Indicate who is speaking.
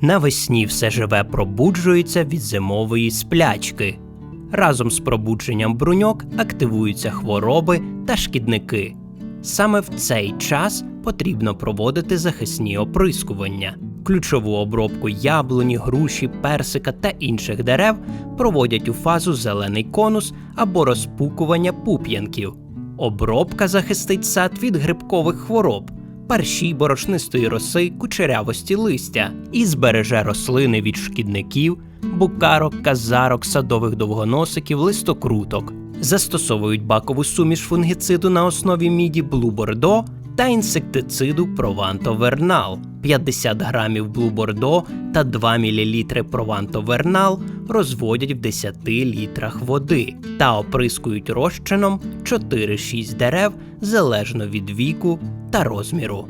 Speaker 1: Навесні все живе пробуджується від зимової сплячки. Разом з пробудженням бруньок активуються хвороби та шкідники. Саме в цей час потрібно проводити захисні оприскування. Ключову обробку яблуні, груші, персика та інших дерев проводять у фазу зелений конус або розпукування пуп'янків. Обробка захистить сад від грибкових хвороб, парші, борошнистої роси, кучерявості листя і збереже рослини від шкідників, букарок, казарок, садових довгоносиків, листокруток. Застосовують бакову суміш фунгіциду на основі міді Blue Bordeaux та інсектициду провантовернал 50 грамів Bordeaux та 2 мл Прованто Вернал розводять в 10 літрах води та оприскують розчином 4-6 дерев залежно від віку та розміру.